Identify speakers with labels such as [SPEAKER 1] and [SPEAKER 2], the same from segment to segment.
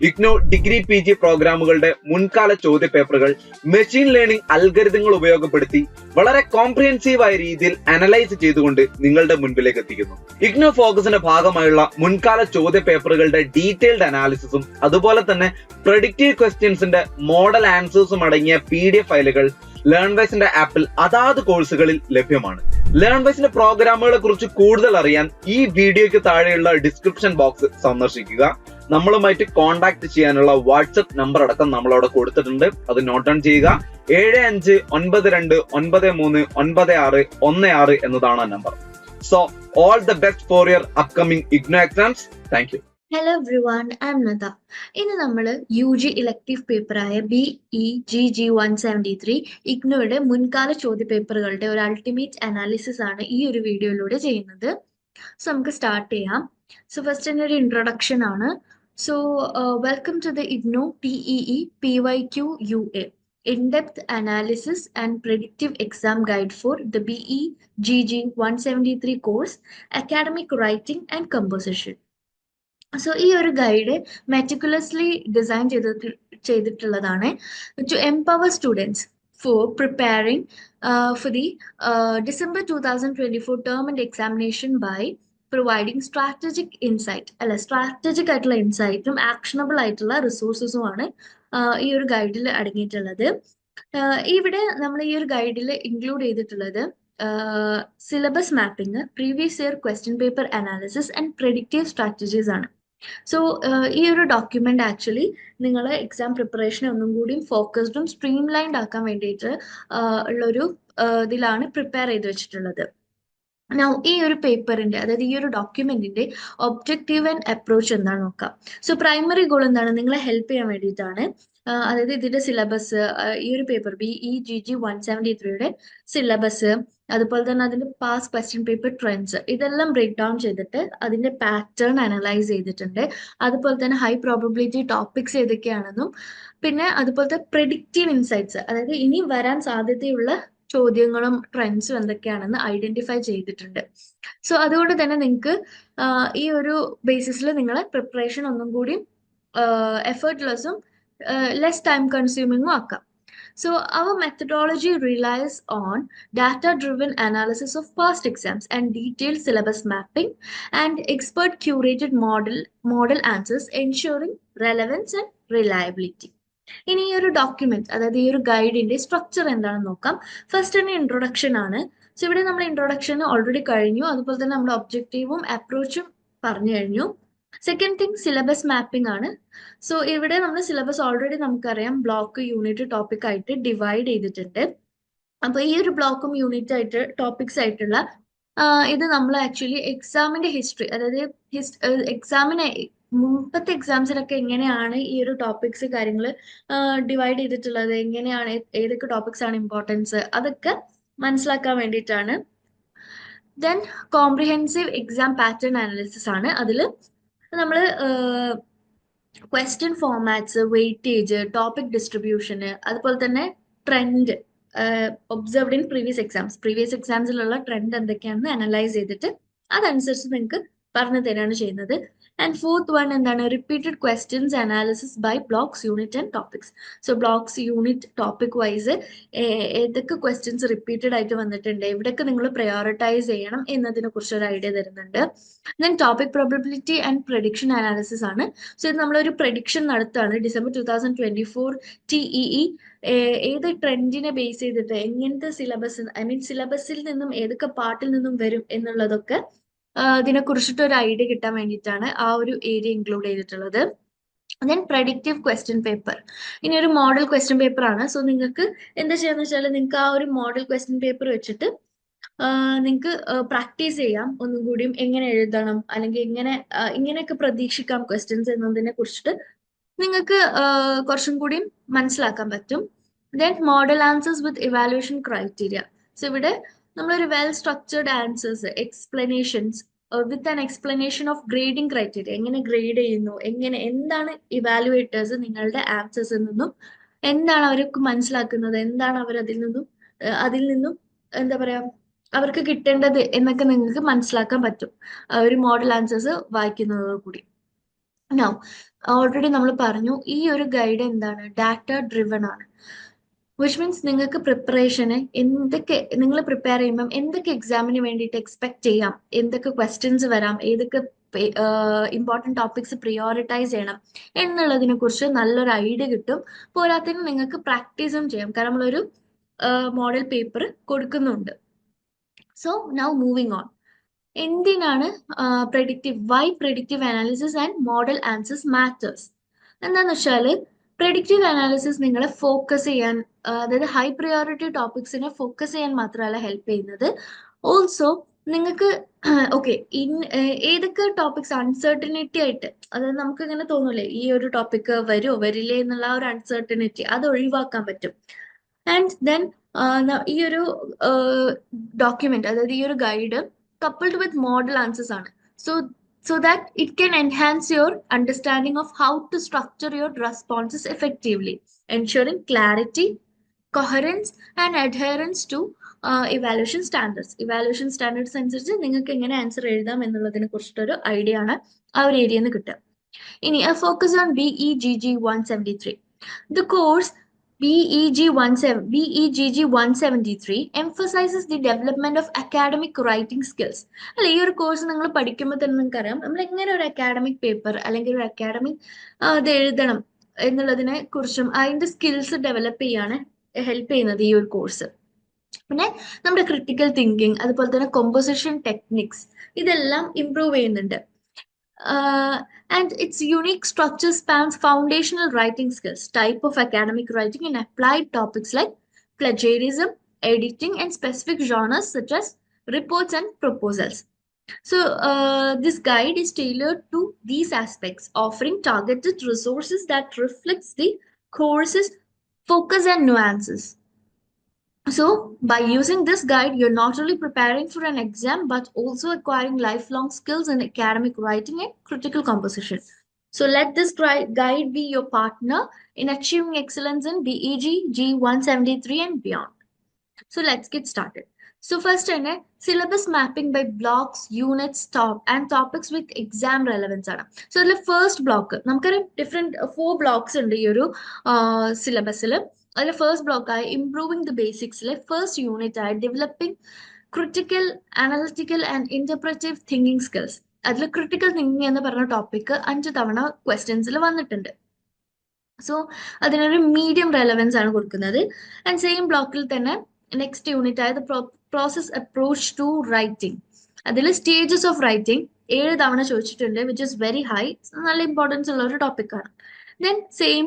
[SPEAKER 1] IGNOU degree P G പ്രോഗ്രാമുകളുടെ മുൻകാല ചോദ്യ പേപ്പറുകൾ മെഷീൻ ലേണിംഗ് അൽഗരിതങ്ങൾ ഉപയോഗപ്പെടുത്തി വളരെ കോംപ്രിഹെൻസീവായ രീതിയിൽ അനലൈസ് ചെയ്തുകൊണ്ട് നിങ്ങളുടെ മുൻപിലേക്ക് എത്തിക്കുന്നു. ഇഗ്നോ ഫോക്കസിന്റെ ഭാഗമായുള്ള മുൻകാല ചോദ്യ പേപ്പറുകളുടെ ഡീറ്റെയിൽഡ് അനാലിസിസും അതുപോലെ തന്നെ പ്രഡിക്റ്റീവ് ക്വസ്റ്റ്യൻസിന്റെ മോഡൽ ആൻസേഴ്സും അടങ്ങിയ പി ഡി എഫ് ഫയലുകൾ ലേൺവൈസിന്റെ ആപ്പിൽ അതാത് കോഴ്സുകളിൽ ലഭ്യമാണ്. ലേൺവൈസിന്റെ പ്രോഗ്രാമുകളെ കുറിച്ച് കൂടുതൽ അറിയാൻ ഈ വീഡിയോയ്ക്ക് താഴെയുള്ള ഡിസ്ക്രിപ്ഷൻ ബോക്സ് സന്ദർശിക്കുക. നമ്മളുമായിട്ട് കോൺടാക്ട് ചെയ്യാനുള്ള വാട്സപ്പ് നമ്പർ അടക്കം നമ്മൾ അവിടെ കൊടുത്തിട്ടുണ്ട്. അത് നോട്ട് ഡൗൺ ചെയ്യുക. ഏഴ് അഞ്ച് ഒൻപത് രണ്ട് ഒൻപത് മൂന്ന് ഒൻപത് ആറ് ഒന്ന് ആറ് എന്നതാണ് number so all the best for your upcoming IGNOU exams
[SPEAKER 2] thank you hello everyone um ഇന്ന് നമ്മൾ U G elective പേപ്പറായ B E G G one seventy three ഇഗ്നോയുടെ മുൻകാല ചോദ്യ പേപ്പറുകളുടെ ഒരു അൾട്ടിമേറ്റ് അനാലിസിസ് ആണ് ഈ ഒരു വീഡിയോയിലൂടെ ചെയ്യുന്നത്. സോ നമുക്ക് സ്റ്റാർട്ട് ചെയ്യാം. സോ ഫസ്റ്റ് തന്നെ ഒരു ഇൻട്രൊഡക്ഷൻ ആണ്. So welcome to the IGNOU T E E P Y Q you a in-depth analysis and predictive exam guide for the BE GG 173 course, academic writing and composition. So ഈ ഒരു guide meticulously design ചെയ്ത് ചെയ്തിട്ടുള്ളതാണ് to empower students for preparing for the December two thousand twenty four term and examination by providing strategic insight അല്ല strategic ആയിട്ടുള്ള ഇൻസൈറ്റും actionable ആയിട്ടുള്ള റിസോഴ്സസുമാണ് ഈ ഒരു ഗൈഡിൽ അടങ്ങിയിട്ടുള്ളത്. ഇവിടെ നമ്മൾ ഈ ഒരു ഗൈഡിൽ ഇൻക്ലൂഡ് ചെയ്തിട്ടുള്ളത് syllabus mapping previous year question paper analysis and predictive strategies ആണ്. സോ ഈ ഒരു ഡോക്യുമെന്റ് ആക്ച്വലി നിങ്ങൾ എക്സാം പ്രിപ്പറേഷൻ ഒന്നും കൂടി ഫോക്കസ്ഡും സ്ട്രീം ലൈൻഡ് ആക്കാൻ വേണ്ടിയിട്ട് ഉള്ളൊരു ഇതിലാണ് പ്രിപ്പയർ ചെയ്ത് വെച്ചിട്ടുള്ളത്. ഈ ഒരു പേപ്പറിന്റെ അതായത് ഈ ഒരു ഡോക്യുമെന്റിന്റെ ഒബ്ജക്റ്റീവ് ആൻഡ് അപ്രോച്ച് എന്താണ് നോക്കാം. സോ പ്രൈമറി ഗോൾ എന്താണ്? നിങ്ങളെ ഹെൽപ്പ് ചെയ്യാൻ വേണ്ടിയിട്ടാണ്. അതായത് ഇതിന്റെ സിലബസ് ഈ ഒരു paper B E G G one seventy ത്രീയുടെ സിലബസ് അതുപോലെ തന്നെ അതിന്റെ പാസ് ക്വസ്റ്റ്യൻ പേപ്പർ ട്രെൻഡ്സ് ഇതെല്ലാം ബ്രേക്ക് ഡൗൺ ചെയ്തിട്ട് അതിന്റെ പാറ്റേൺ അനലൈസ് ചെയ്തിട്ടുണ്ട്. അതുപോലെ തന്നെ ഹൈ പ്രോബബിലിറ്റി ടോപ്പിക്സ് ഏതൊക്കെയാണെന്നും പിന്നെ അതുപോലത്തെ പ്രെഡിക്റ്റീവ് ഇൻസൈറ്റ്സ് അതായത് ഇനി വരാൻ സാധ്യതയുള്ള ചോദ്യങ്ങളും ട്രെൻഡ്സും എന്തൊക്കെയാണെന്ന് ഐഡന്റിഫൈ ചെയ്തിട്ടുണ്ട്. സോ അതുകൊണ്ട് തന്നെ നിങ്ങൾക്ക് ഈ ഒരു ബേസിസിൽ നിങ്ങളെ പ്രിപ്പറേഷൻ ഒന്നും കൂടി എഫേർട്ട്ലെസ്സും less time consuming workup. So our methodology relies on data-driven analysis of past exams and detailed syllabus mapping and expert curated model, model answers ensuring relevance and reliability. ഇനി ഈ ഒരു ഡോക്യുമെന്റ് അതായത് ഈ ഒരു ഗൈഡിന്റെ സ്ട്രക്ചർ എന്താണെന്ന് നോക്കാം ഫസ്റ്റ് തന്നെ introduction ആണ് സോ ഇവിടെ നമ്മൾ ഇൻട്രൊഡക്ഷൻ ഓൾറെഡി കഴിഞ്ഞു അതുപോലെ തന്നെ നമ്മുടെ ഒബ്ജക്റ്റീവും അപ്രോച്ചും പറഞ്ഞു കഴിഞ്ഞു സെക്കൻഡ് തിങ് സിലബസ് മാപ്പിംഗ് ആണ്. സോ ഇവിടെ നമ്മൾ സിലബസ് ഓൾറെഡി നമുക്കറിയാം. ബ്ലോക്ക് യൂണിറ്റ് ടോപ്പിക് ആയിട്ട് ഡിവൈഡ് ചെയ്തിട്ടുണ്ട്. അപ്പൊ ഈ ഒരു ബ്ലോക്കും യൂണിറ്റ് ആയിട്ട് ടോപ്പിക്സ് ആയിട്ടുള്ള ഇത് നമ്മൾ ആക്ച്വലി എക്സാമിന്റെ ഹിസ്റ്ററി അതായത് എക്സാമിന് മുമ്പത്തെ എക്സാംസിലൊക്കെ എങ്ങനെയാണ് ഈ ഒരു ടോപ്പിക്സ് കാര്യങ്ങൾ ഡിവൈഡ് ചെയ്തിട്ടുള്ളത് എങ്ങനെയാണ് ഏതൊക്കെ ടോപ്പിക്സ് ആണ് ഇമ്പോർട്ടൻസ് അതൊക്കെ മനസ്സിലാക്കാൻ വേണ്ടിയിട്ടാണ്. Then comprehensive exam pattern analysis ആണ്. അതിൽ നമ്മൾ ക്വസ്റ്റ്യൻ ഫോർമാറ്റ്സ് വെയിറ്റേജ് ടോപ്പിക് ഡിസ്ട്രിബ്യൂഷന് അതുപോലെ തന്നെ trend observed in previous exams previous എക്സാംസിലുള്ള trend എന്തൊക്കെയാണെന്ന് അനലൈസ് ചെയ്തിട്ട് അതനുസരിച്ച് നിങ്ങൾക്ക് പറഞ്ഞു തരാണ് ചെയ്യുന്നത്. ആൻഡ് ഫോർത്ത് വൺ എന്താണ്? Repeated questions analysis by blocks unit and topics so blocks unit topic wise ഏതൊക്കെ ക്വസ്റ്റ്യൻസ് റിപ്പീറ്റഡ് ആയിട്ട് വന്നിട്ടുണ്ട്? എവിടെയൊക്കെ നിങ്ങൾ പ്രയോറിറ്റൈസ് ചെയ്യണം എന്നതിനെ കുറിച്ച് ഒരു ഐഡിയ തരുന്നുണ്ട്. Then topic probability and prediction analysis ആണ്. സോ ഇത് നമ്മളൊരു പ്രഡിക്ഷൻ നടത്തുകയാണ്. December two thousand twenty four T E ഏത് ട്രെൻഡിനെ ബേസ് ചെയ്തിട്ട് എങ്ങനത്തെ സിലബസ് ഐ മീൻ സിലബസിൽ നിന്നും ഏതൊക്കെ പാർട്ടിൽ നിന്നും വരും എന്നുള്ളതൊക്കെ ഇതിനെ കുറിച്ചിട്ട് ഒരു ഐഡിയ കിട്ടാൻ വേണ്ടിയിട്ടാണ് ആ ഒരു ഏരിയ ഇൻക്ലൂഡ് ചെയ്തിട്ടുള്ളത്. ദെൻ പ്രഡിക്റ്റീവ് ക്വസ്റ്റ്യൻ പേപ്പർ ഇനി ഒരു മോഡൽ ക്വസ്റ്റ്യൻ പേപ്പർ ആണ്. സോ നിങ്ങൾക്ക് എന്താ ചെയ്യാന്ന് വെച്ചാൽ നിങ്ങൾക്ക് ആ ഒരു മോഡൽ ക്വസ്റ്റ്യൻ പേപ്പർ വെച്ചിട്ട് നിങ്ങൾക്ക് പ്രാക്ടീസ് ചെയ്യാം. ഒന്നും കൂടിയും എങ്ങനെ എഴുതണം അല്ലെങ്കിൽ എങ്ങനെ ഇങ്ങനെയൊക്കെ പ്രതീക്ഷിക്കാം ക്വസ്റ്റ്യൻസ് എന്നതിനെ കുറിച്ചിട്ട് നിങ്ങൾക്ക് കുറച്ചും കൂടിയും മനസ്സിലാക്കാൻ പറ്റും. Then model answers with evaluation criteria so ഇവിടെ നമ്മളൊരു well structured answers explanations with an explanation of grading criteria എങ്ങനെ ഗ്രേഡ് ചെയ്യുന്നു? എങ്ങനെ എന്താണ് ഇവാലുവേറ്റേഴ്സ് നിങ്ങളുടെ ആൻസേഴ്സിൽ നിന്നും എന്താണ് അവർക്ക് മനസ്സിലാക്കുന്നത്? എന്താണ് അവർ അതിൽ നിന്നും അതിൽ നിന്നും എന്താ പറയാ അവർക്ക് കിട്ടേണ്ടത് എന്നൊക്കെ നിങ്ങൾക്ക് മനസ്സിലാക്കാൻ പറ്റും. ഒരു മോഡൽ ആൻസേഴ്സ് വായിക്കുന്നതോട് കൂടി. നോ ഓൾറെഡി നമ്മൾ പറഞ്ഞു ഈ ഒരു ഗൈഡ് എന്താണ്? ഡാറ്റ ഡ്രിവൺ ആണ്. വിച്ച് മീൻസ് നിങ്ങൾക്ക് പ്രിപ്പറേഷന് എന്തൊക്കെ നിങ്ങൾ പ്രിപ്പയർ ചെയ്യുമ്പം എന്തൊക്കെ എക്സാമിന് വേണ്ടിയിട്ട് എക്സ്പെക്ട് ചെയ്യാം? എന്തൊക്കെ ക്വസ്റ്റ്യൻസ് വരാം? ഏതൊക്കെ ഇമ്പോർട്ടന്റ് ടോപ്പിക്സ് പ്രിയോറിറ്റൈസ് ചെയ്യണം? എന്നുള്ളതിനെ കുറിച്ച് നല്ലൊരു ഐഡിയ കിട്ടും. പോരാത്തതിന് നിങ്ങൾക്ക് പ്രാക്ടീസും ചെയ്യാം. കാരണം നമ്മളൊരു മോഡൽ പേപ്പർ കൊടുക്കുന്നുണ്ട്. സോ നൗ മൂവിങ് ഓൺ എന്തിനാണ് predictive why predictive analysis and model answers matters എന്താന്ന് വെച്ചാൽ പ്രഡിക്റ്റീവ് അനാലിസിസ് നിങ്ങളെ ഫോക്കസ് ചെയ്യാൻ അതായത് ഹൈ പ്രയോറിറ്റി ടോപ്പിക്സിനെ ഫോക്കസ് ചെയ്യാൻ മാത്രമല്ല ഹെൽപ്പ് ചെയ്യുന്നത്. ഓൾസോ നിങ്ങൾക്ക് ഓക്കെ ഇൻ ഏതൊക്കെ ടോപ്പിക്സ് അൺസർട്ടനിറ്റി ആയിട്ട് അതായത് നമുക്ക് ഇങ്ങനെ തോന്നൂലേ ഈ ഒരു ടോപ്പിക് വരുമോ വരില്ലേ എന്നുള്ള ഒരു അൺസർട്ടനിറ്റി അത് ഒഴിവാക്കാൻ പറ്റും. ആൻഡ് ദെൻ ഈ ഒരു ഡോക്യുമെന്റ് അതായത് ഈ ഒരു guide coupled with model answers ആണ്. So of how to structure your responses effectively ensuring clarity coherence and adherence to evaluation standards evaluation standards അനുസരിച്ച് നിങ്ങൾക്ക് എങ്ങനെ ആൻസർ എഴുതാം എന്നുള്ളതിനെ കുറിച്ചിട്ടൊരു ഐഡിയ ആണ് ആ ഒരു ഏരിയയിൽ നിന്ന് കിട്ടുക. ഇനി focus on B E G G one seventy three the course BEG 17 BEGG 173 emphasizes the development of academic writing skills. അല്ല ഈ ഒരു കോഴ്സ് നിങ്ങൾ പഠിക്കുമ്പോൾ തന്നെ നിങ്ങൾക്ക് അറിയാം നമ്മൾ എങ്ങനെ ഒരു അക്കാഡമിക് പേപ്പർ അല്ലെങ്കിൽ ഒരു അക്കാഡമിക് ഇത് എഴുതണം എന്നുള്ളതിനെ കുറിച്ചും അതിന്റെ സ്കിൽസ് ഡെവലപ്പ് ചെയ്യാണ് ഹെൽപ്പ് ചെയ്യുന്നത് ഈ ഒരു കോഴ്സ് പിന്നെ നമ്മുടെ ക്രിട്ടിക്കൽ തിങ്കിങ് അതുപോലെ തന്നെ കോമ്പോസിഷൻ ടെക്നിക്സ് ഇതെല്ലാം ഇംപ്രൂവ് ചെയ്യുന്നുണ്ട് uh, and its unique structure spans foundational writing skills, type of academic writing, and applied topics like plagiarism, editing, and specific genres such as reports and proposals. So, uh, this guide is tailored to these aspects, offering targeted resources that reflects the course's focus and nuances So, by using this guide, you're not only preparing for an exam, but also acquiring lifelong skills in academic writing and critical composition. So, let this gui- guide be your partner in achieving excellence in BEG G173 and beyond. So, let's get started. So, first, തന്നെ syllabus mapping by blocks, units, top, and topics with exam relevance ആണ് so അതിൽ first block നമുക്കറിയാം different four blocks ഉണ്ട് ഈ ഒരു സിലബസിൽ അതിൽ first ബ്ലോക്കായ ഇംപ്രൂവിംഗ് ദി ബേസിക്സിലെ ഫസ്റ്റ് യൂണിറ്റ് ആയി developing critical analytical and interpretive thinking skills അതിൽ ക്രിട്ടിക്കൽ തിങ്കിങ് എന്ന് പറഞ്ഞ ടോപ്പിക് അഞ്ച് തവണ ക്വസ്റ്റ്യൻസിൽ വന്നിട്ടുണ്ട്. സോ അതിനൊരു മീഡിയം റെലവൻസ് ആണ് കൊടുക്കുന്നത്. ആൻഡ് സെയിം ബ്ലോക്കിൽ തന്നെ നെക്സ്റ്റ് യൂണിറ്റ് ആയത് പ്രോസസ് അപ്രോച്ച് ടു റൈറ്റിംഗ് അതിൽ സ്റ്റേജസ് ഓഫ് റൈറ്റിംഗ് ഏഴ് തവണ ചോദിച്ചിട്ടുണ്ട് വിച്ച് ഇസ് വെരി ഹൈ നല്ല ഇമ്പോർട്ടൻസ് ഉള്ള ഒരു ടോപ്പിക്കാണ് ദെൻ സെയിം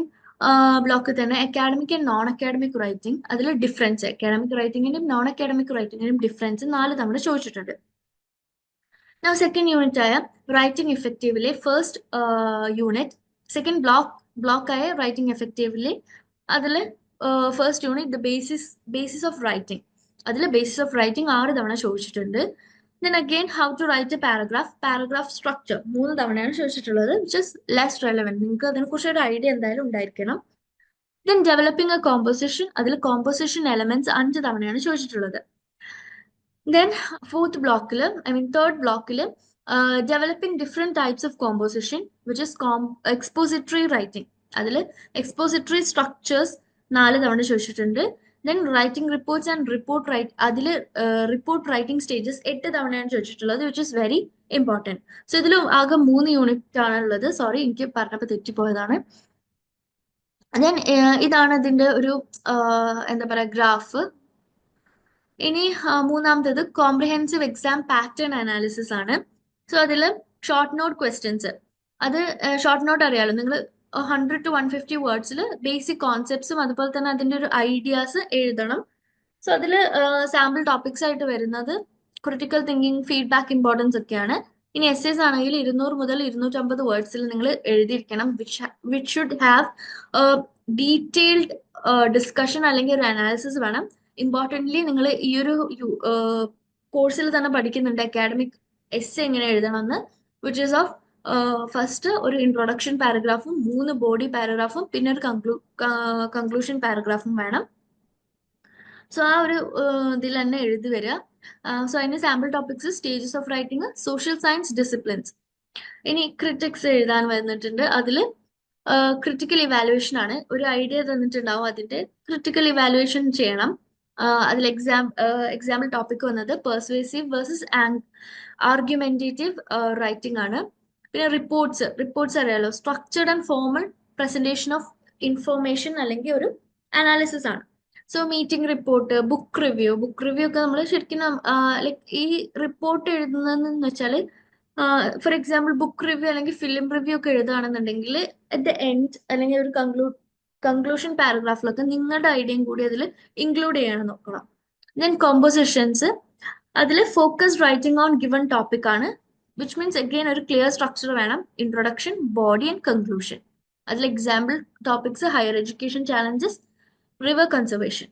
[SPEAKER 2] ബ്ലോക്കിൽ തന്നെ. Academic and non academic writing അതിൽ ഡിഫറൻസ് അക്കാഡമിക് റൈറ്റിംഗിനും നോൺ അക്കാഡമിക് റൈറ്റിംഗിനും ഡിഫറൻസ് നാല് തവണ ചോദിച്ചിട്ടുണ്ട്. സെക്കൻഡ് യൂണിറ്റ് ആയ writing എഫക്റ്റീവിലെ first unit second block block ആയ റൈറ്റിംഗ് എഫക്റ്റീവിലെ അതിൽ first unit the basis basis of writing അതിൽ ബേസിസ് ഓഫ് റൈറ്റിംഗ് ആറ് തവണ ചോദിച്ചിട്ടുണ്ട്. Then again how to write a paragraph paragraph structure മൂന്ന് തവണയാണ് ചോദിച്ചിട്ടുള്ളത് വിച്ച് ഇസ് ലെസ് റെലവെന്റ് നിങ്ങൾക്ക് അതിനെക്കുറിച്ച് ഒരു ഐഡിയ എന്തായാലും ഉണ്ടായിരിക്കണം. ദെൻ ഡെവലപ്പിംഗ് എ കോമ്പോസിഷൻ അതിൽ കോമ്പോസിഷൻ എലമെന്റ്സ് അഞ്ച് തവണയാണ് ചോദിച്ചിട്ടുള്ളത്. ദെൻ ഫോർത്ത് ബ്ലോക്കിൽ ഐ മീൻ തേർഡ് ബ്ലോക്കിൽ developing different types of composition which is com expository writing അതിൽ എക്സ്പോസിറ്ററി സ്ട്രക്ചേഴ്സ് നാല് തവണ ചോദിച്ചിട്ടുണ്ട്. Then writing reports and report write അതിൽ റിപ്പോർട്ട് റൈറ്റിംഗ് സ്റ്റേജസ് എട്ട് തവണയാണ് ചോദിച്ചിട്ടുള്ളത് which is very important so ഇതിൽ ആകെ മൂന്ന് യൂണിറ്റ് ആണുള്ളത്. സോറി എനിക്ക് പറഞ്ഞപ്പോൾ തെറ്റിപ്പോയതാണ്. ദെൻ ഇതാണ് ഇതിന്റെ ഒരു എന്താ പറയുക ഗ്രാഫ് ഇനി മൂന്നാമത്തേത് കോംപ്രിഹെൻസീവ് എക്സാം പാറ്റേൺ അനാലിസിസ് ആണ്. സോ അതിൽ ഷോർട്ട് നോട്ട് ക്വസ്റ്റ്യൻസ് അത് ഷോർട്ട് നോട്ട് അറിയാലോ? നിങ്ങൾ ഹൺഡ്രഡ് ടു വൺ ഫിഫ്റ്റി വേർഡ്സിൽ ബേസിക് കോൺസെപ്റ്റ്സും അതുപോലെ തന്നെ അതിന്റെ ഒരു ഐഡിയാസ് എഴുതണം. സോ അതിൽ സാമ്പിൾ ടോപ്പിക്സ് ആയിട്ട് വരുന്നത് ക്രിട്ടിക്കൽ തിങ്കിങ് ഫീഡ്ബാക്ക് ഇമ്പോർട്ടൻസ് ഒക്കെയാണ്. ഇനി എസ് എസ് ആണെങ്കിൽ ഇരുന്നൂറ് മുതൽ ഇരുന്നൂറ്റമ്പത് വേർഡ്സിൽ നിങ്ങൾ എഴുതിയിരിക്കണം which which should have detailed discussion അല്ലെങ്കിൽ ഒരു അനാലിസിസ് വേണം. ഇമ്പോർട്ടന്റ്ലി നിങ്ങൾ ഈ ഒരു കോഴ്സിൽ തന്നെ പഠിക്കുന്നുണ്ട് അക്കാഡമിക് എസ് എങ്ങനെ എഴുതണമെന്ന് വിച്ച് ഇസ് ഓഫ് ഫസ്റ്റ് ഒരു ഇൻട്രൊഡക്ഷൻ പാരഗ്രാഫും മൂന്ന് ബോഡി പാരഗ്രാഫും പിന്നെ ഒരു കൺക്ലൂ കൺക്ലൂഷൻ പാരഗ്രാഫും വേണം. സോ ആ ഒരു ഇതിൽ തന്നെ എഴുതി വരിക സോ അതിന് sample topics stages of writing social science disciplines ഇനി ക്രിറ്റിക്സ് എഴുതാൻ വന്നിട്ടുണ്ട്. അതിൽ ക്രിട്ടിക്കൽ ഇവാലുവേഷൻ ആണ്. ഒരു ഐഡിയ തന്നിട്ടുണ്ടാവും അതിന്റെ. ക്രിട്ടിക്കൽ ഇവാലുവേഷൻ ചെയ്യണം. അതിൽ എക്സാം എക്സാമ്പിൾ ടോപ്പിക് വന്നത് പെർസ്വേസീവ് വേഴ്സസ് ആർഗ്യുമെന്റേറ്റീവ് റൈറ്റിംഗ് ആണ്. പിന്നെ റിപ്പോർട്ട്സ് റിപ്പോർട്ട്സ് അറിയാലോ. Structured and formal presentation of information അല്ലെങ്കിൽ ഒരു അനാലിസിസ് ആണ്. So meeting report book review book review ഒക്കെ നമ്മൾ ശരിക്കും ലൈക്ക് ഈ റിപ്പോർട്ട് എഴുതുന്നതെന്ന് വെച്ചാൽ ഫോർ എക്സാമ്പിൾ ബുക്ക് റിവ്യൂ അല്ലെങ്കിൽ ഫിലിം റിവ്യൂ ഒക്കെ എഴുതുകയാണെന്നുണ്ടെങ്കിൽ അറ്റ് ദ എൻഡ് അല്ലെങ്കിൽ ഒരു കൺക്ലൂ കൺക്ലൂഷൻ പാരഗ്രാഫിലൊക്കെ നിങ്ങളുടെ ഐഡിയയും കൂടി അതിൽ ഇൻക്ലൂഡ് ചെയ്യാൻ നോക്കണം. ദെൻ കോമ്പോസിഷൻസ് അതിൽ focus writing on given topic ആണ്. വിച്ച് മീൻസ് അഗെയിൻ ഒരു ക്ലിയർ സ്ട്രക്ചർ വേണം ഇൻട്രൊഡക്ഷൻ ബോഡി ആൻഡ് കൺക്ലൂഷൻ അതിൽ example topics higher education challenges river conservation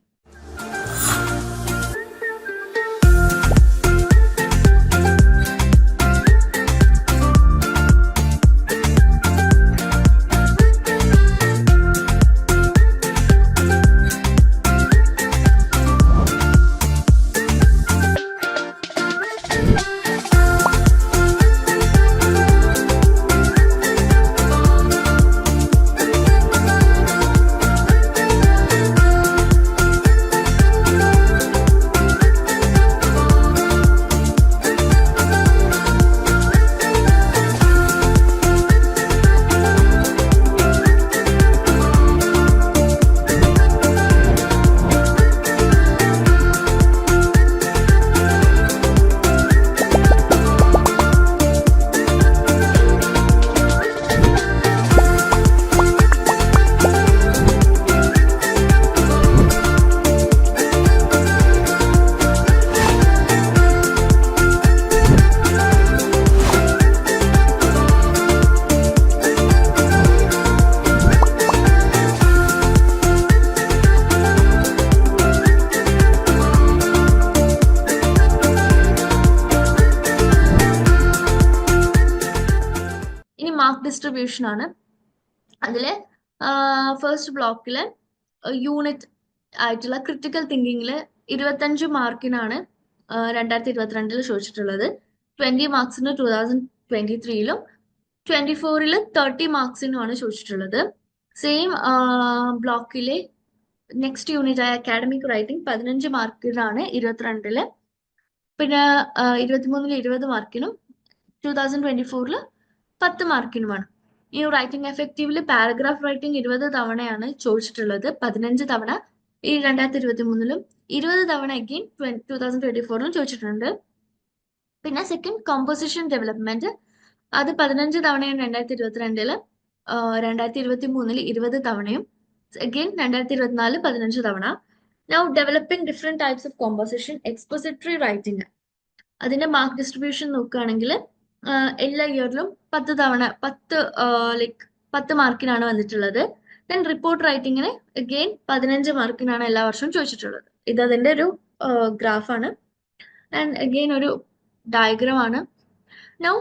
[SPEAKER 2] Distribution ആണ്. അതിൽ ഫസ്റ്റ് ബ്ലോക്കിൽ യൂണിറ്റ് ആയിട്ടുള്ള ക്രിട്ടിക്കൽ തിങ്കിങ്ങിൽ ഇരുപത്തഞ്ച് മാർക്കിനാണ് രണ്ടായിരത്തി ഇരുപത്തിരണ്ടിൽ ചോദിച്ചിട്ടുള്ളത്. ട്വന്റി മാർക്സിന് ടൂ തൗസൻഡ് ട്വന്റി ത്രീയിലും ട്വന്റി ഫോറിൽ തേർട്ടി മാർക്സിനുമാണ് ചോദിച്ചിട്ടുള്ളത്. സെയിം ബ്ലോക്കിലെ നെക്സ്റ്റ് യൂണിറ്റ് ആയ അക്കാഡമിക് റൈറ്റിംഗ് പതിനഞ്ച് മാർക്കിനാണ് ഇരുപത്തിരണ്ടിൽ. പിന്നെ ഇരുപത്തിമൂന്നിൽ ഇരുപത് മാർക്കിനും ടൂ തൗസൻഡ് ട്വന്റി ഫോറിൽ പത്ത് മാർക്കിനുമാണ്. ഈ റൈറ്റിംഗ് എഫക്റ്റീവിൽ പാരഗ്രാഫ് റൈറ്റിംഗ് ഇരുപത് തവണയാണ് ചോദിച്ചിട്ടുള്ളത്. പതിനഞ്ച് തവണ ഈ രണ്ടായിരത്തി ഇരുപത്തി മൂന്നിലും ഇരുപത് തവണ അഗെയിൻ ടൂ തൗസൻഡ് ട്വന്റി ഫോറിലും ചോദിച്ചിട്ടുണ്ട്. പിന്നെ സെക്കൻഡ് കോമ്പോസിഷൻ ഡെവലപ്മെന്റ് അത് പതിനഞ്ച് തവണയാണ് രണ്ടായിരത്തി ഇരുപത്തിരണ്ടിൽ രണ്ടായിരത്തി ഇരുപത്തി മൂന്നിൽ ഇരുപത് തവണയും അഗെയിൻ രണ്ടായിരത്തി ഇരുപത്തിനാല് പതിനഞ്ച് തവണ. Now developing different types of composition expository writing അതിന്റെ മാർക്ക് ഡിസ്ട്രിബ്യൂഷൻ നോക്കുകയാണെങ്കിൽ എല്ലാ ഇയറിലും പത്ത് തവണ പത്ത് ലൈക്ക് പത്ത് മാർക്കിനാണ് വന്നിട്ടുള്ളത്. ദെൻ റിപ്പോർട്ട് റൈറ്റിങ്ങിന് അഗെയിൻ പതിനഞ്ച് മാർക്കിനാണ് എല്ലാ വർഷവും ചോദിച്ചിട്ടുള്ളത്. ഇത് അതിന്റെ ഒരു ഗ്രാഫാണ് ആൻഡ് അഗെയിൻ ഒരു ഡയഗ്രാം ആണ്. Now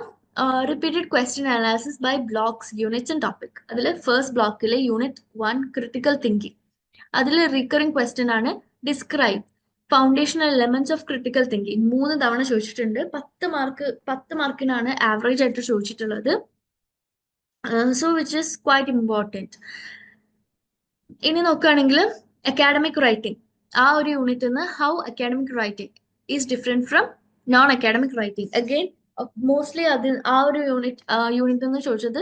[SPEAKER 2] repeated question analysis by blocks units and topic അതിൽ ഫസ്റ്റ് ബ്ലോക്കിലെ യൂണിറ്റ് വൺ ക്രിട്ടിക്കൽ തിങ്കിങ് അതിൽ റിക്കറിങ് ക്വസ്റ്റ്യൻ ആണ് describe foundational elements of critical thinking മൂന്ന് തവണ ചോദിച്ചിട്ടുണ്ട്. പത്ത് മാർക്ക് പത്ത് മാർക്കിനാണ് ആവറേജ് ആയിട്ട് ചോദിച്ചിട്ടുള്ളത്. So which is quite important ഇനി നോക്കുകയാണെങ്കിൽ അക്കാഡമിക് റൈറ്റിംഗ് ആ ഒരു യൂണിറ്റിൽ നിന്ന് how academic writing is different from non academic writing again mostly അത് ആ ഒരു യൂണിറ്റ് യൂണിറ്റ് നിന്ന് ചോദിച്ചത്.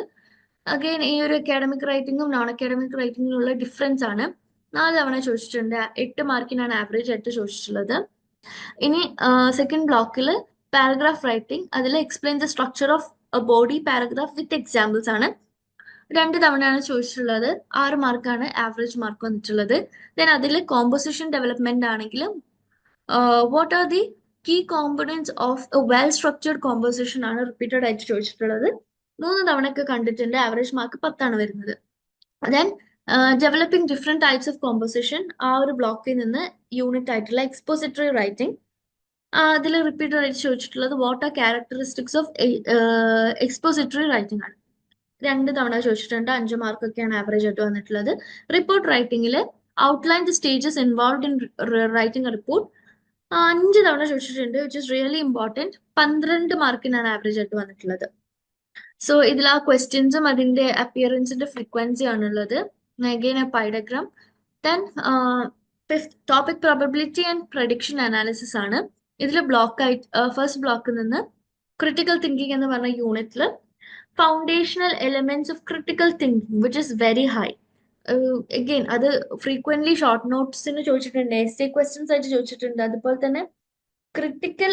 [SPEAKER 2] അഗെയിൻ ഈ ഒരു അക്കാഡമിക് റൈറ്റിംഗും നോൺ അക്കാഡമിക് റൈറ്റിംഗിലുള്ള ഡിഫറൻസ് ആണ്. നാല് തവണ ചോദിച്ചിട്ടുണ്ട്. എട്ട് മാർക്കിനാണ് ആവറേജ് ആയിട്ട് ചോദിച്ചിട്ടുള്ളത്. ഇനി സെക്കൻഡ് ബ്ലോക്കിൽ പാരഗ്രാഫ് റൈറ്റിംഗ് അതിൽ explain the structure of body paragraph with examples ആണ്. രണ്ട് തവണയാണ് ചോദിച്ചിട്ടുള്ളത്. ആറ് മാർക്കാണ് ആവറേജ് മാർക്ക് വന്നിട്ടുള്ളത്. ദെൻ അതിൽ കോമ്പോസിഷൻ ഡെവലപ്മെന്റ് ആണെങ്കിലും what are the key components of a well structured composition ആണ് റിപ്പീറ്റഡ് ആയിട്ട് ചോദിച്ചിട്ടുള്ളത്. മൂന്ന് തവണയൊക്കെ കണ്ടിട്ടുണ്ട്. ആവറേജ് മാർക്ക് പത്താണ് വരുന്നത്. Then developing different types of composition ആ ഒരു ബ്ലോക്കിൽ നിന്ന് യൂണിറ്റ് ആയിട്ടുള്ള എക്സ്പോസിറ്ററി റൈറ്റിംഗ് അതിൽ റിപ്പീറ്റഡ് ആയിട്ട് ചോദിച്ചിട്ടുള്ളത് what are characteristics of expository writing ആണ്. രണ്ട് തവണ ചോദിച്ചിട്ടുണ്ട് അഞ്ച് മാർക്കൊക്കെയാണ് ആവറേജ് ആയിട്ട് വന്നിട്ടുള്ളത്. Report റൈറ്റിംഗിൽ outline the stages involve in writing report അഞ്ച് തവണ ചോദിച്ചിട്ടുണ്ട് വിച്ച് ഇസ് റിയലി ഇമ്പോർട്ടന്റ് പന്ത്രണ്ട് മാർക്കിനാണ് ആവറേജ് ആയിട്ട് വന്നിട്ടുള്ളത്. സോ ഇതിൽ ആ ക്വസ്റ്റ്യൻസും അതിന്റെ അപ്പിയറൻസിന്റെ ഫ്രീക്വൻസി ആണുള്ളത്. Again a pie diagram then fifth topic probability and prediction analysis ആണ്. ഇതിൽ ബ്ലോക്ക് ആയിട്ട് ഫസ്റ്റ് ബ്ലോക്കിൽ നിന്ന് ക്രിട്ടിക്കൽ തിങ്കിങ് എന്ന് പറഞ്ഞ യൂണിറ്റിൽ foundational elements of critical thinking which is very high again അത് ഫ്രീക്വന്റ്ലി ഷോർട്ട് നോട്ട്സിന് ചോദിച്ചിട്ടുണ്ട് എസ് എ ക്വസ്റ്റ്യൻസ് ആയിട്ട് ചോദിച്ചിട്ടുണ്ട് അതുപോലെ തന്നെ ക്രിട്ടിക്കൽ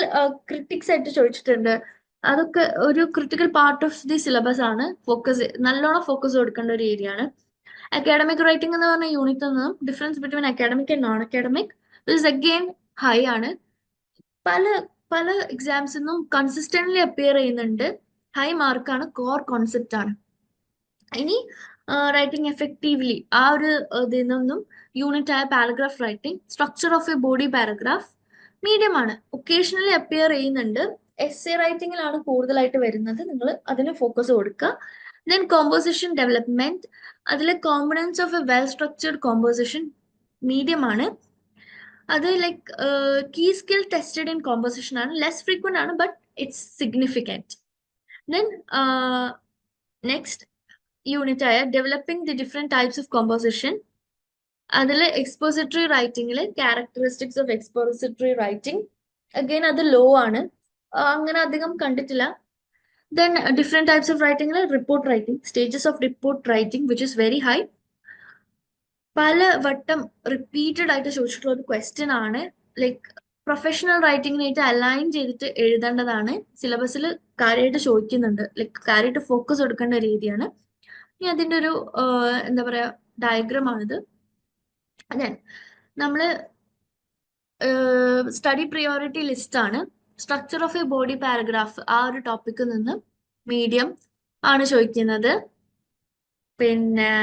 [SPEAKER 2] ക്രിട്ടിക്സ് ആയിട്ട് ചോദിച്ചിട്ടുണ്ട്. അതൊക്കെ ഒരു critical part of the syllabus ആണ്. ഫോക്കസ് നല്ലോണം ഫോക്കസ് കൊടുക്കേണ്ട ഒരു ഏരിയ ആണ്. അക്കാഡമിക് റൈറ്റിംഗ് എന്ന് പറഞ്ഞ യൂണിറ്റിൽ നിന്നും difference between academic and non academic is again high ആണ്. പല പല എക്സാംസിൽ കൺസിസ്റ്റന്റ്ലി അപ്പിയർ ചെയ്യുന്നുണ്ട്. ഹൈ മാർക്കാണ് കോർ കോൺസെപ്റ്റ് ആണ്. ഇനി റൈറ്റിംഗ് എഫക്റ്റീവ്ലി ആ ഒരു ഇതിൽ നിന്നും യൂണിറ്റ് ആയ paragraph writing structure of a body paragraph medium ആണ്. ഒക്കേഷണലി അപ്പിയർ ചെയ്യുന്നുണ്ട്. എസ് എ റൈറ്റിംഗിലാണ് കൂടുതലായിട്ട് വരുന്നത്. നിങ്ങൾ അതിന് ഫോക്കസ് കൊടുക്കുക. Then composition development. അതിലെ components of a well structured composition medium ആണ്. അത് like key skill tested in composition ആണ്. ലെസ് ഫ്രീക്വന്റ് ആണ് but it's significant then next unit ആയ developing the different types of composition അതിൽ expository റൈറ്റിംഗിൽ characteristics of expository writing again അത് low ആണ്. അങ്ങനെ അധികം കണ്ടിട്ടില്ല. Then types of writing like report writing, stages of report writing, which is very high. പല വട്ടം repeated ആയിട്ട് ചോദിച്ചിട്ടുള്ള ഒരു ക്വസ്റ്റ്യൻ ആണ്. ലൈക്ക് പ്രൊഫഷണൽ റൈറ്റിങ്ങിനായിട്ട് അലൈൻ ചെയ്തിട്ട് എഴുതേണ്ടതാണ്. സിലബസിൽ കാര്യമായിട്ട് ചോദിക്കുന്നുണ്ട്. ലൈക്ക് കാര്യമായിട്ട് ഫോക്കസ് കൊടുക്കേണ്ട രീതിയാണ്. ഇനി അതിന്റെ ഒരു എന്താ പറയാ ഡയഗ്രാം ആണിത്. ദെൻ നമ്മൾ സ്റ്റഡി പ്രിയോറിറ്റി ലിസ്റ്റ് ആണ്. Structure of a body paragraph ആ ഒരു ടോപ്പിക്കിൽ നിന്ന് മീഡിയം ആണ് ചോദിക്കുന്നത്. പിന്നെ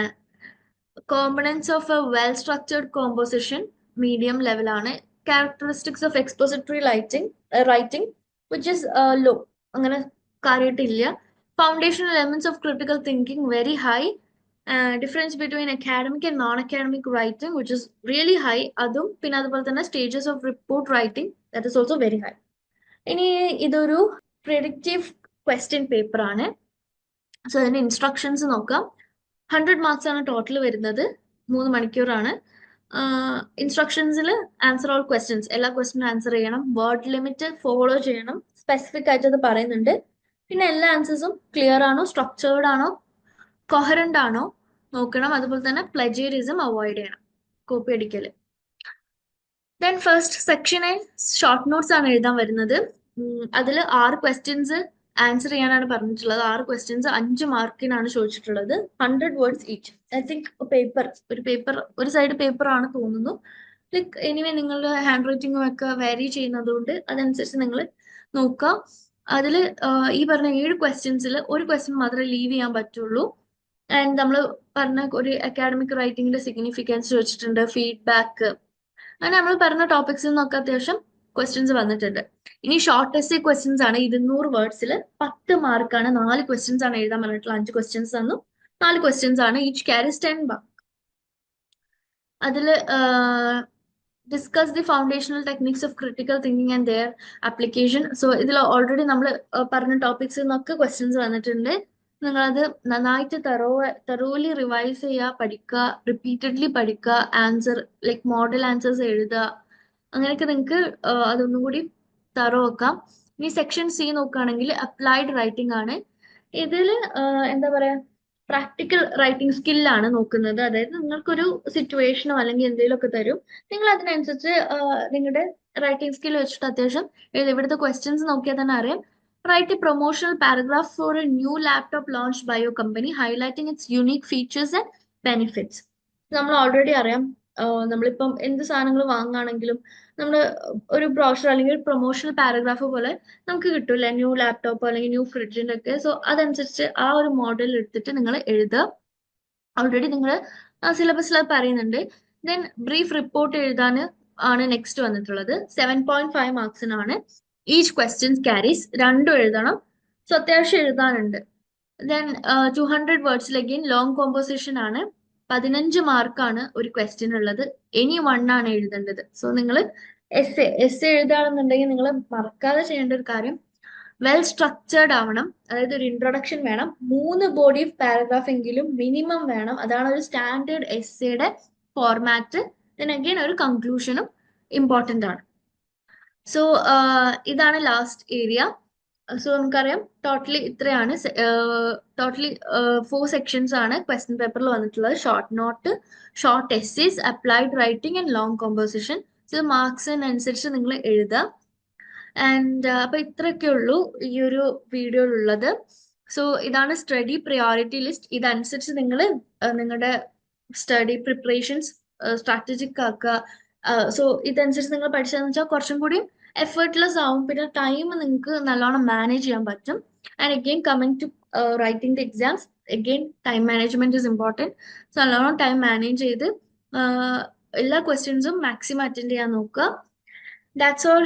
[SPEAKER 2] components of a well structured composition medium ലെവലാണ് characteristics of expository lighting writing which is low അങ്ങനെ കാര്യമായിട്ടില്ല. Foundation elements of critical thinking very high difference between academic and non academic writing which is really high അതും പിന്നെ അതുപോലെ തന്നെ stages of report writing that is also very high ഇനി ഇതൊരു predictive question paper ആണ്. So അതിന്റെ instructions നോക്കാം. Hundred marks ആണ് ടോട്ടൽ വരുന്നത്. മൂന്ന് മണിക്കൂറാണ്. ഇൻസ്ട്രക്ഷൻസിൽ ആൻസർ ഓൾ ക്വസ്റ്റ്യൻസ് എല്ലാ ക്വസ്റ്റിനും ആൻസർ ചെയ്യണം. വേർഡ് ലിമിറ്റ് ഫോളോ ചെയ്യണം. സ്പെസിഫിക് ആയിട്ട് അത് പറയുന്നുണ്ട്. പിന്നെ എല്ലാ ആൻസേഴ്സും ക്ലിയർ ആണോ? സ്ട്രക്ചേർഡ് ആണോ? കൊഹറന്റ് ആണോ? നോക്കണം. അതുപോലെ തന്നെ പ്ലജീരിസം അവോയ്ഡ് ചെയ്യണം. കോപ്പി അടിക്കൽ. ദെൻ ഫസ്റ്റ് സെക്ഷനെ ഷോർട്ട് നോട്ട്സ് ആണ് എഴുതാൻ വരുന്നത്. അതിൽ ആറ് ക്വസ്റ്റ്യൻസ് ആൻസർ ചെയ്യാനാണ് പറഞ്ഞിട്ടുള്ളത്. ആറ് ക്വസ്റ്റ്യൻസ് അഞ്ച് മാർക്കിനാണ് ചോദിച്ചിട്ടുള്ളത്. Hundred words each I think paper ഒരു പേപ്പർ ഒരു സൈഡ് പേപ്പർ ആണ് തോന്നുന്നു. ലൈക്ക് എനിവേ നിങ്ങളുടെ ഹാൻഡ് റൈറ്റിംഗും ഒക്കെ വേരി ചെയ്യുന്നതുകൊണ്ട് അതനുസരിച്ച് നിങ്ങൾ നോക്കുക അതിൽ ഈ പറഞ്ഞ ഏഴ് ക്വസ്റ്റ്യൻസിൽ ഒരു ക്വസ്റ്റ്യൻ മാത്രമേ ലീവ് ചെയ്യാൻ പറ്റുള്ളൂ. ആൻഡ് നമ്മൾ പറഞ്ഞ ഒരു അക്കാഡമിക് റൈറ്റിംഗിന്റെ സിഗ്നിഫിക്കൻസ് ചോദിച്ചിട്ടുണ്ട്. ഫീഡ്ബാക്ക് അങ്ങനെ നമ്മൾ പറഞ്ഞ ടോപ്പിക്സിൽ നിന്നൊക്കെ അത്യാവശ്യം ക്വസ്റ്റ്യൻസ് വന്നിട്ടുണ്ട്. ഇനി ഷോർട്ട് എസ് ക്വസ്റ്റ്യൻസ് ആണ് ഇരുന്നൂറ് വേർഡ്സിൽ പത്ത് മാർക്കാണ് നാല് ക്വസ്റ്റ്യൻസ് ആണ് എഴുതാൻ പറഞ്ഞിട്ടുള്ള അഞ്ച് ക്വസ്റ്റ്യൻസ് തന്നു. നാല് ക്വസ്റ്റ്യൻസ് ആണ് ഈച്ച് ക്യാരിസ് ടെൻ മാർക്ക് അതിൽ discuss the foundational techniques of critical thinking and their application so ഇതിൽ ഓൾറെഡി നമ്മൾ പറഞ്ഞ ടോപ്പിക്സിൽ നിന്നൊക്കെ ക്വസ്റ്റ്യൻസ് വന്നിട്ടുണ്ട്. നിങ്ങളത് നന്നായിട്ട് തെറോ തെറോലി റിവൈസ് ചെയ്യുക പഠിക്കുക റിപ്പീറ്റഡ്ലി പഠിക്കുക ആൻസർ ലൈക്ക് മോഡൽ ആൻസേഴ്സ് എഴുതുക. അങ്ങനെയൊക്കെ നിങ്ങൾക്ക് അതൊന്നും കൂടി തറോ വെക്കാം ഇനി സെക്ഷൻ സി നോക്കുകയാണെങ്കിൽ അപ്ലൈഡ് റൈറ്റിംഗ് ആണ്. ഇതിൽ എന്താ പറയാ പ്രാക്ടിക്കൽ റൈറ്റിംഗ് സ്കില്ലാണ് നോക്കുന്നത്. അതായത് നിങ്ങൾക്കൊരു സിറ്റുവേഷനോ അല്ലെങ്കിൽ എന്തെങ്കിലുമൊക്കെ തരും. നിങ്ങൾ അതിനനുസരിച്ച് നിങ്ങളുടെ റൈറ്റിംഗ് സ്കിൽ വെച്ചിട്ട് അത്യാവശ്യം ഇവിടുത്തെ ക്വസ്റ്റ്യൻസ് നോക്കിയാൽ തന്നെ അറിയാം. Write a promotional paragraph for a new laptop launched by your company highlighting its unique features and benefits. നമ്മൾ ഓൾറെഡി അറിയാം. നമ്മളിപ്പം എന്ത് സാധനങ്ങൾ വാങ്ങുകയാണെങ്കിലും നമ്മൾ ഒരു ബ്രോഷർ അല്ലെങ്കിൽ ഒരു പ്രൊമോഷണൽ പാരഗ്രാഫ് പോലെ നമുക്ക് കിട്ടില്ല ന്യൂ ലാപ്ടോപ്പ് അല്ലെങ്കിൽ ന്യൂ ഫ്രിഡ്ജിന്റെ ഒക്കെ. സോ അതനുസരിച്ച് ആ ഒരു മോഡൽ എടുത്തിട്ട് നിങ്ങൾ എഴുതുക. ഓൾറെഡി നിങ്ങൾ സിലബസിൽ പറയുന്നുണ്ട്. ദെൻ ബ്രീഫ് റിപ്പോർട്ട് എഴുതാൻ ആണ് നെക്സ്റ്റ് വന്നിട്ടുള്ളത്. സെവൻ പോയിന്റ് ഫൈവ് മാർക്സിനാണ് ഈച്ച് ക്വസ്റ്റ്യൻസ് ക്യാരീസ് രണ്ടും എഴുതണം. സോ അത്യാവശ്യം എഴുതാനുണ്ട്. ദെൻ ടു ഹൺഡ്രഡ് വേർഡ്സിൽ അഗെയിൻ ലോങ് കോമ്പോസിഷൻ ആണ്. പതിനഞ്ച് മാർക്കാണ് ഒരു ക്വസ്റ്റ്യൻ ഉള്ളത്. എനി വൺ ആണ് എഴുതേണ്ടത്. സോ നിങ്ങൾ എസ് എസ് എഴുതുകയാണെന്നുണ്ടെങ്കിൽ നിങ്ങൾ മറക്കാതെ ചെയ്യേണ്ട ഒരു കാര്യം. വെൽ സ്ട്രക്ചേർഡ് ആവണം. അതായത് ഒരു ഇൻട്രൊഡക്ഷൻ വേണം. മൂന്ന് ബോഡി ഓഫ് പാരഗ്രാഫ് എങ്കിലും മിനിമം വേണം. അതാണ് ഒരു സ്റ്റാൻഡേർഡ് എസ് എയുടെ ഫോർമാറ്റ് ദെൻ അഗെയിൻ ഒരു കൺക്ലൂഷനും ഇമ്പോർട്ടന്റ് ആണ്. സോ ഇതാണ് ലാസ്റ്റ് ഏരിയ സോ നമുക്കറിയാം ടോട്ടലി ഇത്രയാണ്. ടോട്ടലി ഫോർ സെക്ഷൻസ് ആണ് ക്വസ്റ്റ്യൻ പേപ്പറിൽ വന്നിട്ടുള്ളത്. Short note short essays applied writing and long composition so മാർക്സിനനുസരിച്ച് നിങ്ങൾ എഴുതുക. ആൻഡ് അപ്പൊ ഇത്രയൊക്കെ ഉള്ളൂ ഈ ഒരു വീഡിയോയിലുള്ളത് സോ ഇതാണ് സ്റ്റഡി പ്രയോറിറ്റി ലിസ്റ്റ് ഇതനുസരിച്ച് നിങ്ങൾ നിങ്ങളുടെ സ്റ്റഡി പ്രിപ്പറേഷൻസ് സ്ട്രാറ്റജിക് ആക്കുക. സോ ഇതനുസരിച്ച് നിങ്ങൾ പഠിച്ചതെന്ന് വെച്ചാൽ കുറച്ചും കൂടി എഫേർട്ട്ലെസ് ആവും. പിന്നെ ടൈം നിങ്ങൾക്ക് നല്ലോണം മാനേജ് ചെയ്യാൻ പറ്റും. And again coming to writing the exams again time management is important so നല്ലോണം ടൈം മാനേജ് ചെയ്ത് എല്ലാ ക്വസ്റ്റ്യൻസും മാക്സിമം അറ്റൻഡ് ചെയ്യാൻ നോക്കുക. That's all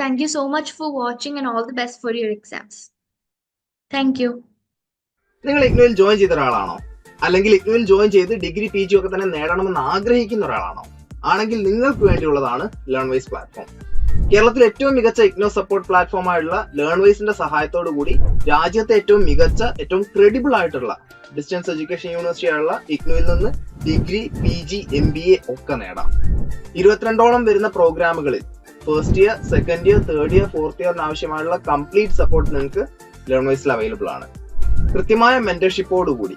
[SPEAKER 2] thank you so much for watching and all the best for your exams thank you
[SPEAKER 3] നിങ്ങൾ ഇഗ്നുവിൽ join ചെയ്ത ഒരാളാണോ? അല്ലെങ്കിൽ ഇഗ്നുവിൽ ജോയിൻ ചെയ്ത് ഡിഗ്രി പി ജി ഒക്കെ തന്നെ നേടണമെന്ന് ആഗ്രഹിക്കുന്ന ഒരാളാണോ? ആണെങ്കിൽ നിങ്ങൾക്ക് വേണ്ടിയുള്ളതാണ് ലേൺ വൈസ് പ്ലാറ്റ്ഫോം കേരളത്തിലെ ഏറ്റവും മികച്ച ഇഗ്നോ സപ്പോർട്ട് പ്ലാറ്റ്ഫോം ആയിട്ടുള്ള ലേൺ വൈസിന്റെ സഹായത്തോടു കൂടി രാജ്യത്തെ ഏറ്റവും മികച്ച ഏറ്റവും ക്രെഡിബിൾ ആയിട്ടുള്ള ഡിസ്റ്റൻസ് എഡ്യൂക്കേഷൻ യൂണിവേഴ്സിറ്റി ആയുള്ള ഇഗ്നോയിൽ നിന്ന് degree P G M B A ഒക്കെ നേടാം. ഇരുപത്തിരണ്ടോളം വരുന്ന പ്രോഗ്രാമുകളിൽ first year second year third year fourth ഇയറിന് ആവശ്യമായുള്ള കംപ്ലീറ്റ് സപ്പോർട്ട് നിങ്ങൾക്ക് ലേൺ വൈസിൽ അവൈലബിൾ ആണ്. കൃത്യമായ മെന്റർഷിപ്പോടുകൂടി